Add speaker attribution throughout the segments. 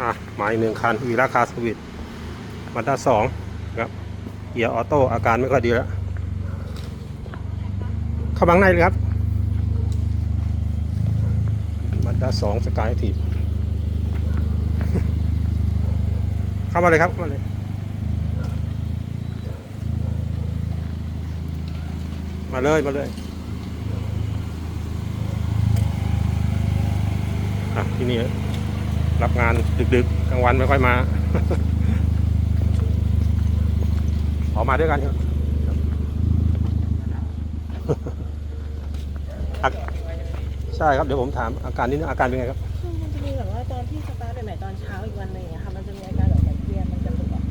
Speaker 1: อะหมายหนึ่งคันวีราคาสวิตมาด้าสองครับเกียร์ออโต้อาการไม่ค่อยดีแล้วเข้าบังในเลยครับมาด้าสองสกายทีเข้ามาเลยครับเข้ามาเลยมาเลยมาเลยอะที่นี่ รับงานดึกๆกลางวันไม่ค่อยมาออกมาด้วยกันครับอะใช่ครับเดี๋ยวผมถามอาการนี้อาการเป็นไงครับ
Speaker 2: คือมันจะมีแบบว่าตอนที่สตาร์ทใหม่ๆตอนเช้าอีกวันหนึ่งอะค่ะมันจะมีอาการแบบเหมือนเกียร์มันจะหลุดออก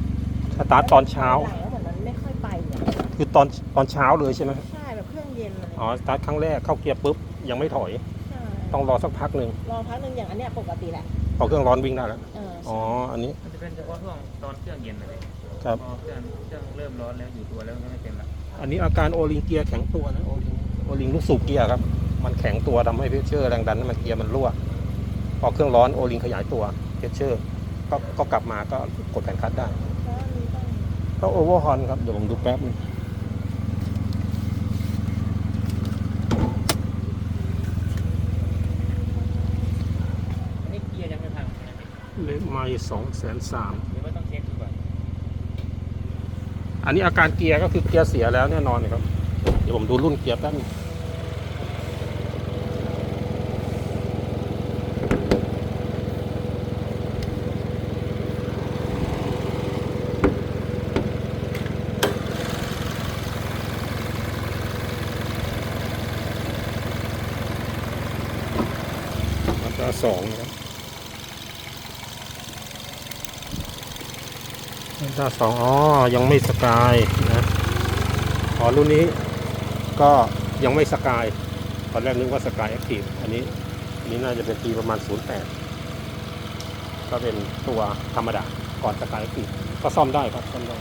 Speaker 1: สตาร์ทตอนเช้า
Speaker 2: หลังแล้วเหมือนมันไม่ค่อยไปอะ
Speaker 1: คือตอนตอนเช้าเลยใช่ไหม
Speaker 2: ใช่แบบเครื่องเย็นอะไร
Speaker 1: อ๋อสตาร์ทครั้งแรกเข้าเกียร์ปุ๊บยังไม่ถอย
Speaker 2: ใช่
Speaker 1: ต้องรอสักพักหนึ่ง
Speaker 2: รอพักหนึ่งอย่างอันเนี้ยปกติแหละ
Speaker 1: พอเครื่องร้อนวิ่งได้แล้ว
Speaker 2: เออ
Speaker 1: อ๋อ อันนี้
Speaker 3: มันจะเป็นเฉพาะช่วงตอนเครื่องเย็นเลย
Speaker 1: ครับ
Speaker 3: พอเครื่องเครื่องเริ่มร้อนแล้วอยู่ตัวแล้วก็ไม่เป็นละ
Speaker 1: อันนี้อาการโอลิงเกียร์แข็งตัวนะ โอลิง โอลิงลูกสูบเกียร์ครับ มันแข็งตัวทำให้เพชเชอร์แรงดันมันเกียร์มันรั่ว พอเครื่องร้อนโอลิงขยายตัวเพชเชอร์ก็ก็กลับมาก็กดแผ่นคัดได้
Speaker 2: เพราะอันนี้ต้อง
Speaker 1: ก็โอเวอร์ฮอนครับ เดี๋ยวผมดูแป๊บนึง
Speaker 3: อันนี้เกียร์ยังไม่พังใช่ไหม
Speaker 1: เลขไม้สองแสนสาม
Speaker 3: หรือว่าต้องเช็คดูก่อน
Speaker 1: อันนี้อาการเกียร์ก็คือเกียร์เสียแล้วแน่นอนครับ เดี๋ยวผมดูรุ่นเกียร์แป๊บนึงมาตราสองนะครับ มาตาสองอ๋อ ยังไม่สกายนะอ๋อรุ่นนี้ก็ยังไม่สกาย ตอนแรกนึกว่าสกายแอคทีฟอันนี้อันนี้น่าจะเป็นปีประมาณ 08 ก็เป็นตัวธรรมดา ก่อนสกายแอคทีฟก็ซ่อมได้ครับซ่อมได้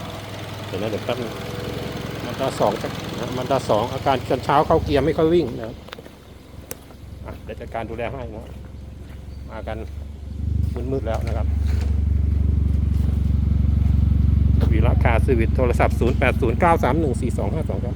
Speaker 1: เดี๋ยวนะเดี๋ยวแป๊บนึงมันตาสองนะมันตาสองอาการตอนเช้าเข้าเกียร์ไม่ค่อยวิ่งนะเดี๋ยวจัดการดูแลให้นะมากันมืดๆแล้วนะครับ วีระคาสวิตโทรศัพท์ 0809314252 ครับ